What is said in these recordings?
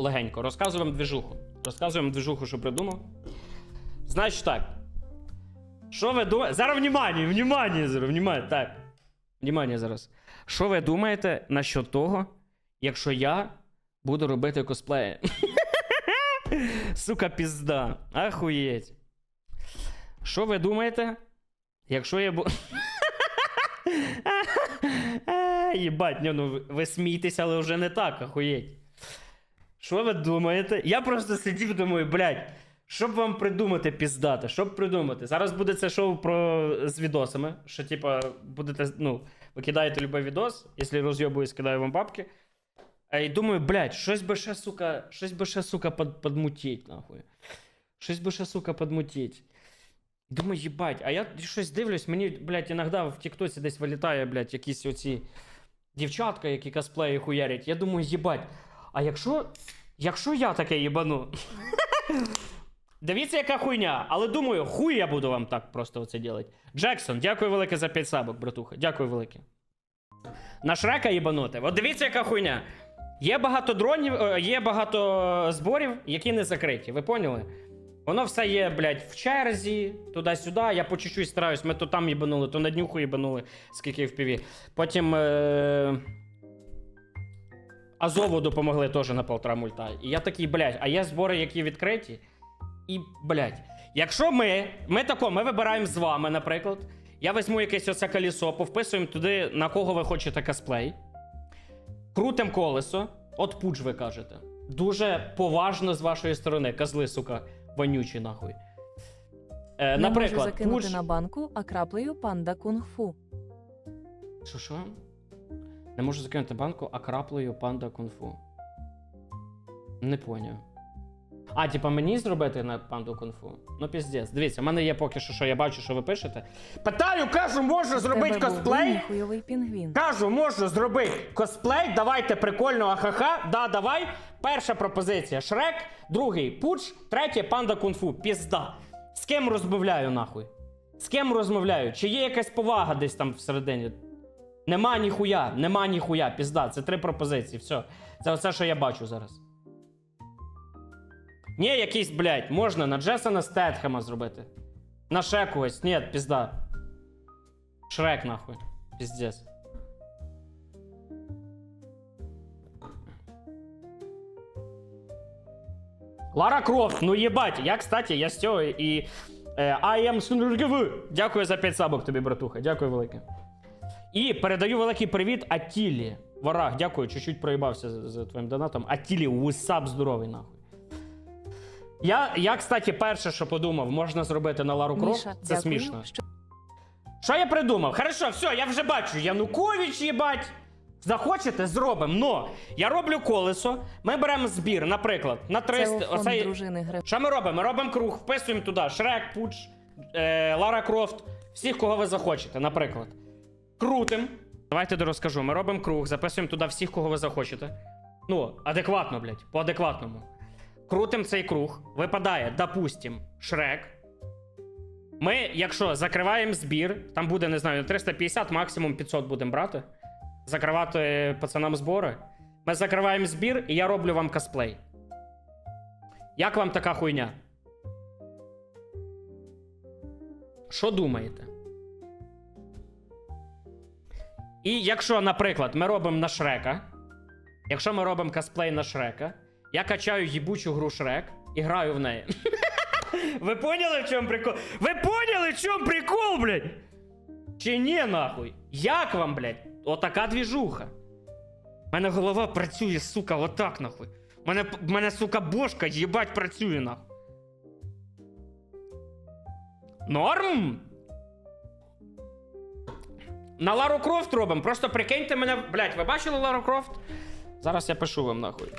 легенько. Розказую вам движуху. Розказую вам движуху, що придумав. Значить так. Що ви думаєте? Зараз внимание, внимание, зараз, внимание. Так. Внимание зараз. Що ви думаєте насчет того, якщо я буду робити косплеї? Сука, пізда. Ахуєть. Що ви думаєте, якщо я буду. Єбать, ну ви- смієтеся, але вже не так, ахуєть. Що ви думаєте? Я просто сидів думаю, блядь, що б вам придумати піздати? Що б придумати? Зараз буде це шоу про з відосами. Що, типа, будете, ну, ви кидаєте любий відос, якщо розйобуюсь, кидаю вам бабки. А і думаю, блядь, щось би ще, сука, щось би ще, сука, под, подмутіть, нахуй. Щось би ще, сука, подмутіть. Думаю, їбать, а я щось дивлюсь, мені, блядь, іноді в Тіктоці десь вилітає, блядь, якісь оці дівчатка, які косплеї хуярять. Я думаю, їбать, а якщо. Якщо я таке їбану. Дивіться, яка хуйня. Але думаю, хуй я буду вам так просто оце делать. Джексон, дякую велике за 5 сабок, братуха. Дякую велике. На Шрека їбанути. От дивіться, яка хуйня. Є багато дронів, е, є багато зборів, які не закриті. Ви поняли? Воно все є, блядь, в черзі, туди-сюди. Я по чуть-чуть стараюсь. Ми то там їбанули, то на днюху їбанули, скільки в піві. Потім. Е... Азову допомогли теж на полтора мульта. І я такий, блядь, а є збори, які відкриті. І, блядь, якщо ми, ми тако, ми вибираємо з вами, наприклад. Я візьму якесь оце колесо, повписуємо туди, на кого ви хочете косплей. Крутим колесо. От пуч ви кажете. Дуже поважно з вашої сторони, козли, сука, вонючі, нахуй. Е, Не можу закинути пуч. на банку, а краплею панда кунг-фу. Що що? Не можу закинути банку, а краплею панда кунг-фу. Не поняв. А, типа мені зробити на панду кунг-фу? Ну, піздець. Дивіться, в мене є поки що, що я бачу, що ви пишете. Питаю, кажу, можу зробити Тебе був косплей? хуйовий пінгвін. Кажу, можу зробити косплей. Давайте прикольно, ахаха. Да, давай. Перша пропозиція Шрек, другий Пуч, третє панда кунг-фу. Пізда. З ким розмовляю, нахуй? З ким розмовляю? Чи є якась повага десь там всередині? Нема ніхуя, нема ніхуя, пізда. Це три пропозиції. Все. Це оце, що я бачу зараз. Ні, якийсь, блядь, можна на Джесона Стетхема зробити. На ще когось. Ні, пізда. Шрек, нахуй. Піздець. Лара Крофт, ну єбать, я, кстати, я з цього і. Е, I am Sunrgv. Дякую за 5 сабок тобі, братуха. Дякую велике. І передаю великий привіт Атілі. Варах, дякую, чуть-чуть проїбався за, твоїм донатом. Атілі, усап здоровий, нахуй. Я, я, кстати, перше, що подумав, можна зробити на Лару. Міша, Це дякую, смішно. що Що я придумав? Хорошо, все, я вже бачу. Янукович, їбать. Захочете, зробимо. Но я роблю колесо. Ми беремо збір, наприклад, на 300. у фонд Оцей... дружини Греб. Що ми робимо? Ми робимо круг, вписуємо туди Шрек, Пуч, е, Лара Крофт, всіх, кого ви захочете, наприклад. Крутим. Давайте розкажу. Ми робимо круг, записуємо туди всіх, кого ви захочете. Ну, адекватно, блядь, по адекватному. Крутим цей круг. Випадає, допустим, Шрек. Ми, якщо закриваємо збір, там буде, не знаю, 350, максимум 500 будемо брати. Закривати пацанам збори. Ми закриваємо збір, і я роблю вам косплей. Як вам така хуйня? Що думаєте? І якщо, наприклад, ми робимо на Шрека, якщо ми робимо косплей на Шрека, я качаю їбучу гру Шрек і граю в неї. Ви поняли, в чому прикол? Ви поняли, в чому прикол, блядь? Чи ні, нахуй? Як вам, блядь? Отака двіжуха. У мене голова працює, сука, отак, нахуй. У мене, мене, сука, бошка, їбать, працює, нахуй. Норм? На Лару Крофт робимо. Просто прикиньте мене. Блять, ви бачили Лару Крофт? Зараз я пишу вам нахуй.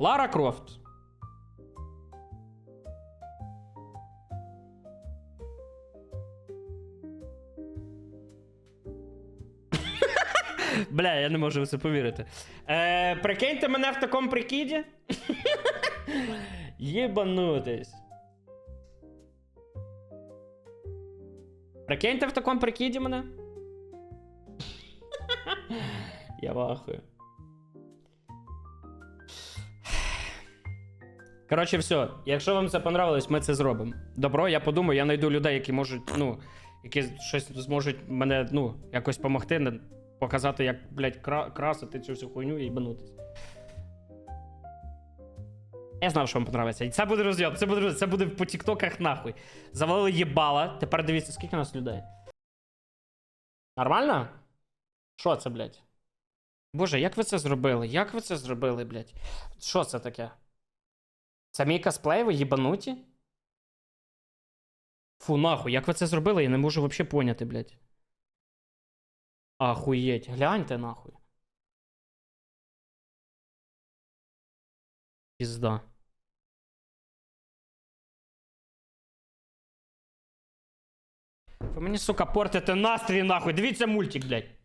Лара Крофт. Бля, я не можу в це повірити. Е, прикиньте мене в такому прикиді. Єбанутись. Прикиньте в такому прикиді мене. Я вахую. Коротше, все. Якщо вам це понравилось, ми це зробимо. Добро, я подумаю, я знайду людей, які можуть, ну, які щось зможуть мене, ну, якось допомогти, показати, як, блядь, кра- красити цю всю хуйню і їбанутись. Я знав, що вам понравиться. І це буде розйоб, це буде, це буде по тіктоках нахуй. Завалили їбала. Тепер дивіться, скільки у нас людей. Нормально? Що це, блядь? Боже, як ви це зробили? Як ви це зробили, блядь? Що це таке? Це мій косплей, ви їбануті? Фу, нахуй, як ви це зробили? Я не можу взагалі поняти, блядь. Ахуєть, гляньте нахуй. Пізда. Ви мені, сука, портите настрій нахуй. Дивіться мультик, блядь.